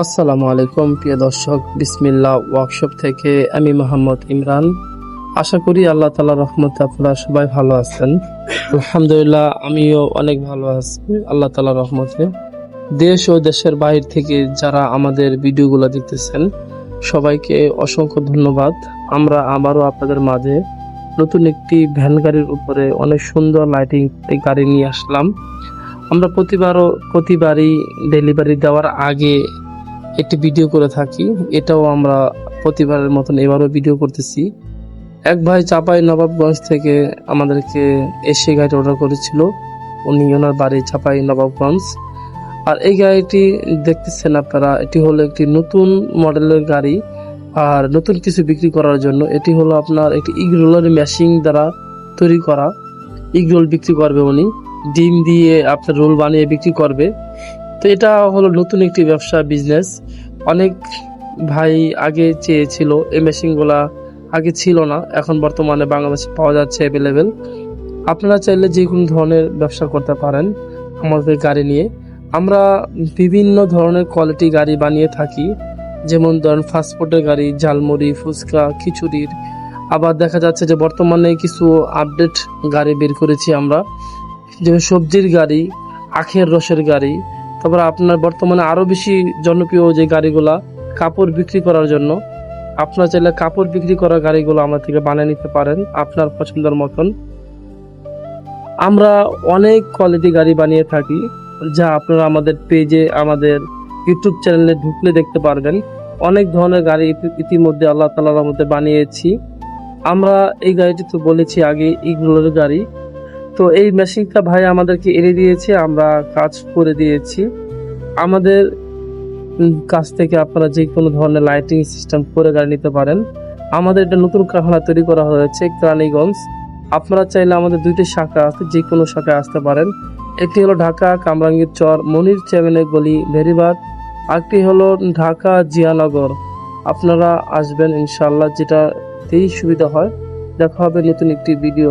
আসসালামু আলাইকুম, প্রিয় দর্শক, বিসমিল্লাহ ওয়ার্কশপ থেকে আমি মোহাম্মদ ইমরান। আশা করি আল্লাহ তালা রহমতে আপনারা সবাই ভালো আছেন। আলহামদুলিল্লাহ, আমিও অনেক ভালো আছি, আল্লাহ তালা রহমতে। দেশ ও দেশের বাইরে থেকে যারা আমাদের ভিডিওগুলো দেখতেছেন, সবাইকে অসংখ্য ধন্যবাদ। আমরা আবারও আপনাদের মাঝে নতুন একটি ভ্যান গাড়ির উপরে অনেক সুন্দর লাইটিং গাড়ি নিয়ে আসলাম। আমরা প্রতিবারও প্রতিবারই ডেলিভারি দেওয়ার আগে একটি ভিডিও করে থাকি। এটাও আমরা প্রতিবারের মতন এবারও ভিডিও করতেছি। এক ভাই চাপাই নবাবগঞ্জ থেকে আমাদেরকে এসে গাড়ি অর্ডার করেছিল। উনি ওনার বাড়ি চাপাই নবাবগঞ্জ। আর এই গাড়িটি দেখতেছেন আপনারা, এটি হলো একটি নতুন মডেলের গাড়ি। আর নতুন কিছু বিক্রি করার জন্য এটি হলো আপনার একটি ইগরোলের মেশিন দ্বারা তৈরি করা। ইগরোল বিক্রি করবে উনি। ডিম দিয়ে আপনার রোল বানিয়ে বিক্রি করবে। তো এটা হলো নতুন একটি ব্যবসা বিজনেস অনেক ভাই আগে চেয়েছিল, এই মেশিনগুলা আগে ছিল না, এখন বর্তমানে বাংলাদেশে পাওয়া যাচ্ছে অ্যাভেলেবেল আপনারা চাইলে যে কোনো ধরনের ব্যবসা করতে পারেন আমাদের গাড়ি নিয়ে। আমরা বিভিন্ন ধরনের কোয়ালিটি গাড়ি বানিয়ে থাকি, যেমন ধরেন ফাস্টফুডের গাড়ি, ঝালমুড়ি, ফুচকা, খিচুড়ির। আবার দেখা যাচ্ছে যে বর্তমানে কিছু আপডেট গাড়ি বের করেছি আমরা, যেমন সবজির গাড়ি, আখের রসের গাড়ি তারপর আপনার বর্তমানে আরও বেশি জনপ্রিয় যে গাড়িগুলা, কাপড় বিক্রি করার জন্য, আপনার চাইলে কাপড় বিক্রি করা গাড়িগুলো আমার থেকে বানিয়ে নিতে পারেন আপনার পছন্দের মতন। আমরা অনেক কোয়ালিটি গাড়ি বানিয়ে থাকি, যা আপনারা আমাদের পেজে আমাদের ইউটিউব চ্যানেলে ঢুকলে দেখতে পারবেন। অনেক ধরনের গাড়ি ইতিমধ্যে আল্লাহ তালার মধ্যে বানিয়েছি। আমরা এই গাড়িটি তো বলেছি আগে ইগলোর গাড়ি। তো এই মেশিনটা ভাই আমাদেরকে এড়ে দিয়েছে, আমরা কাজ করে দিয়েছি। আমাদের কাছ থেকে আপনারা যে কোনো ধরনের লাইটিং সিস্টেম করে গাড়ি নিতে পারেন। আমাদের এটা নতুন কারখানা তৈরি করা হয়েছে, ক্রানিগঞ্জ। আপনারা চাইলে আমাদের দুইটি শাখা আছে, যে কোনো শাখায় আসতে পারেন। একটি হলো ঢাকা কামরাঙ্গীর চর, মনির চেমেনে গলি, ভেরিবাদ। আরেকটি হলো ঢাকা জিয়ানগর। আপনারা আসবেন ইনশাল্লাহ যেটাতেই সুবিধা হয়। দেখা হবে নতুন একটি ভিডিও